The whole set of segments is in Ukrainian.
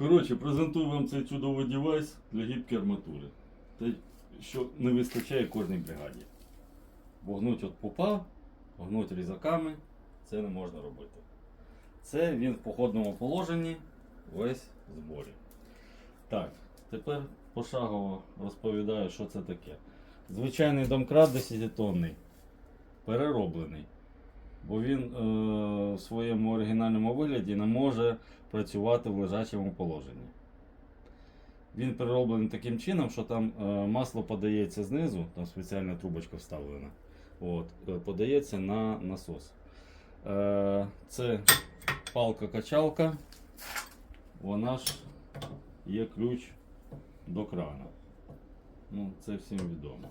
Коротше, презентую вам цей чудовий девайс для гібкої арматури. Те, що не вистачає кожній бригаді. Бо гнуть от пупа, гнуть різаками, це не можна робити. Це він в походному положенні весь в зборі. Так, тепер пошагово розповідаю, що це таке. Звичайний домкрат 10-тонний, перероблений. Бо він е, в своєму оригінальному вигляді не може працювати в лежачому положенні. Він перероблений таким чином, що там е, масло подається знизу, там спеціальна трубочка вставлена. От, е, подається на насос. Е, це палка-качалка, вона ж є ключ до крана. Ну, це всім відомо.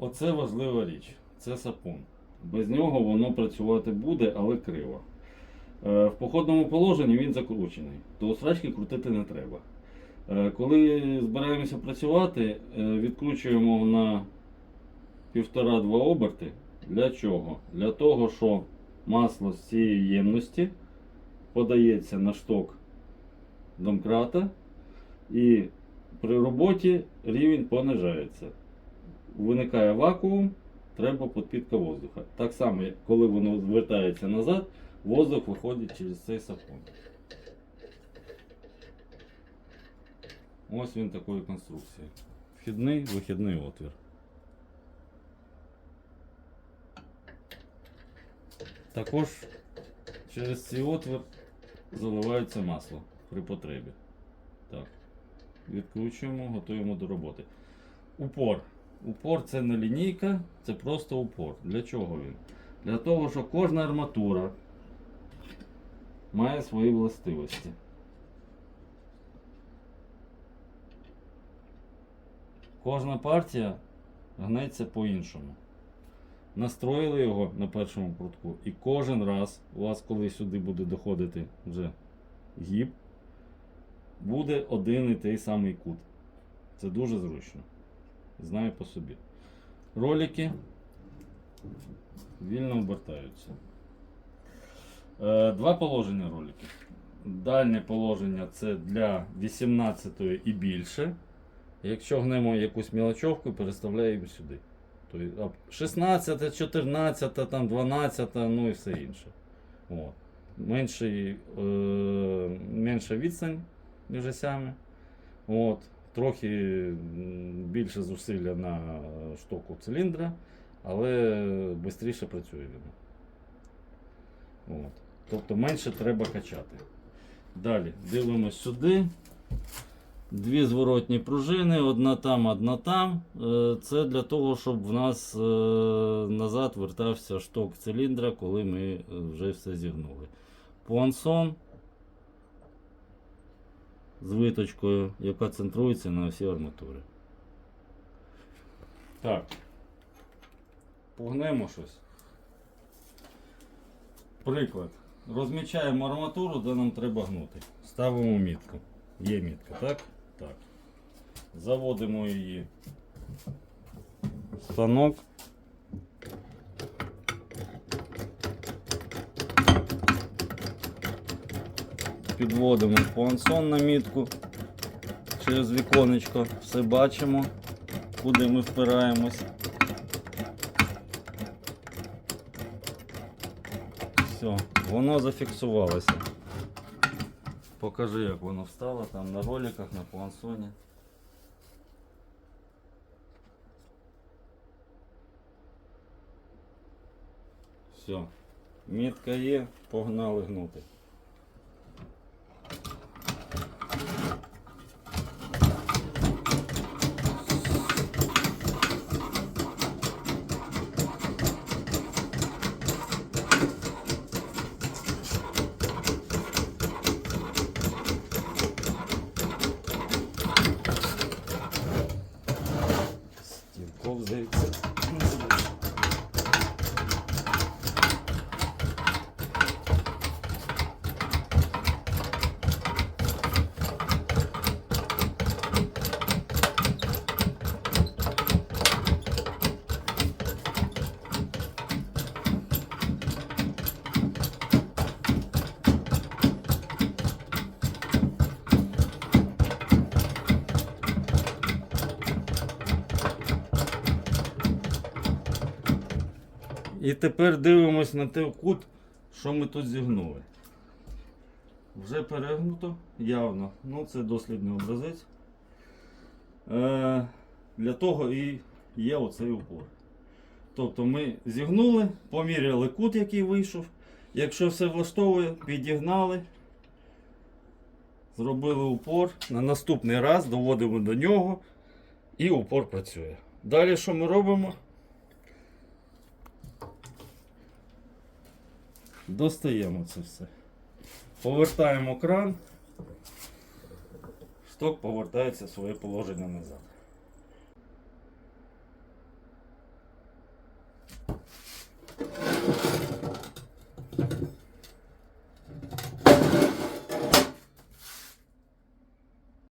Оце важлива річ. Це сапун. Без нього воно працювати буде, але криво. Е, В походному положенні він закручений, то срачки крутити не треба. Е, Коли збираємося працювати, е, відкручуємо на 1,5-2 оберти. Для чого? Для того, що масло з цієї ємності подається на шток домкрата і при роботі рівень понижається. Виникає вакуум, треба підпітка воздуха. Так само, коли воно звертається назад, воздух виходить через цей сапон. Ось він такої конструкції. Вхідний, вихідний отвір. Також через цей отвір заливається масло при потребі. Так. Відкручуємо, готуємо до роботи. Упор. Упор це не лінійка, це просто упор. Для чого він? Для того, що кожна арматура має свої властивості. Кожна партія гнеться по-іншому. Настроїли його на першому прутку, і кожен раз у вас, коли сюди буде доходити вже гіб, буде один і той самий кут. Це дуже зручно. Знаю по собі. Ролики вільно обертаються. Е, Два положення роликів. Дальнє положення це для 18 і більше. Якщо гнемо якусь мілочовку, переставляємо сюди. Тобто 16, 14, там 12, ну і все інше. От. Менший, е, менша відстань між осями. От. Трохи більше зусилля на штоку циліндра, але швидше працює він. От. Тобто менше треба качати. Далі дивимось сюди. Дві зворотні пружини, одна там, одна там. Е, Це для того, щоб в нас е, назад вертався шток циліндра, коли ми е, вже все зігнули. Пуансон з виточкою, яка центрується на всі арматури. Так. Погнемо щось. Приклад. Розмічаємо арматуру, де нам треба гнути. Ставимо мітку. Є мітка, так? Так. Заводимо її в станок. Підводимо пуансон на мітку через віконечко, все бачимо, куди ми впираємось. Все, воно зафіксувалося. Покажи, як воно встало там на роликах, на пуансоні. Все, мітка є, погнали гнути. Excelente. І тепер дивимось на той кут, що ми тут зігнули. Вже перегнуто, явно. Ну, це дослідний образець. Е, для того і є оцей упор. Тобто ми зігнули, поміряли кут, який вийшов. Якщо все влаштовує, підігнали, зробили упор. На наступний раз доводимо до нього і упор працює. Далі що ми робимо? Достаємо це все. Повертаємо кран. Шток повертається в своє положення назад.